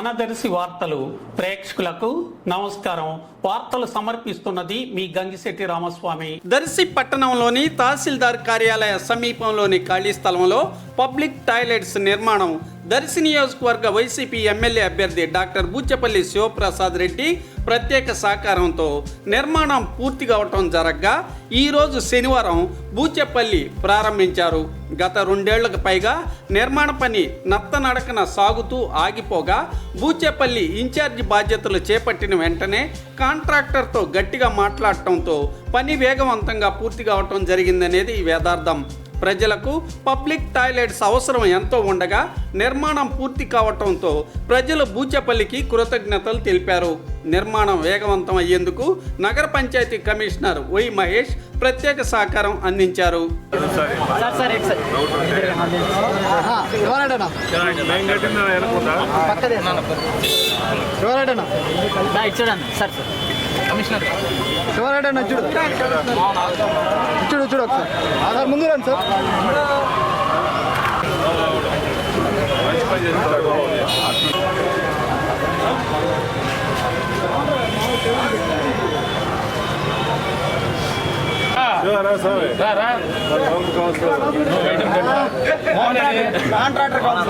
మనదర్శి వార్తలు ప్రేక్షకులకు నమస్కారం. వార్తలు సమర్పిస్తున్నది మీ గంగిశెట్టి రామస్వామి. దర్శి పట్టణంలోని తహసీల్దార్ కార్యాలయ సమీపంలోని ఖాళీ స్థలంలో పబ్లిక్ టాయిలెట్స్ నిర్మాణం. దర్శి నియోజకవర్గ వైసీపీ ఎమ్మెల్యే అభ్యర్థి డాక్టర్ బూచపల్లి శివప్రసాద్ రెడ్డి ప్రత్యేక సహకారంతో నిర్మాణం పూర్తి కావటం జరగ్గా. ఈరోజు శనివారం బూచెపల్లి ప్రారంభించారు. గత రెండేళ్ళకు పైగా నిర్మాణ పని నత్తనడకన సాగుతూ ఆగిపోగా బూచేపల్లి ఇన్ఛార్జి బాధ్యతలు చేపట్టిన వెంటనే కాంట్రాక్టర్తో గట్టిగా మాట్లాడటంతో పని వేగవంతంగా పూర్తి కావటం జరిగిందనేది వేదార్థం. ప్రజలకు పబ్లిక్ టాయిలెట్స్ అవసరం ఎంతో ఉండగా నిర్మాణం పూర్తి కావటంతో ప్రజలు బూచపల్లికి కృతజ్ఞతలు తెలిపారు. నిర్మాణం వేగవంతం అయ్యేందుకు నగర పంచాయతీ కమిషనర్ వై మహేష్ ప్రత్యేక సహకారం అందించారు. కమిషనర్. ఎవరాడనా చూడు చూడు చూడు ఒకసారి సార్ ముందు రండి సార్ మంచి పని చేస్తారు రా సార్ మరి లోన్ కావాలి కాంట్రాక్టర్ కావాలి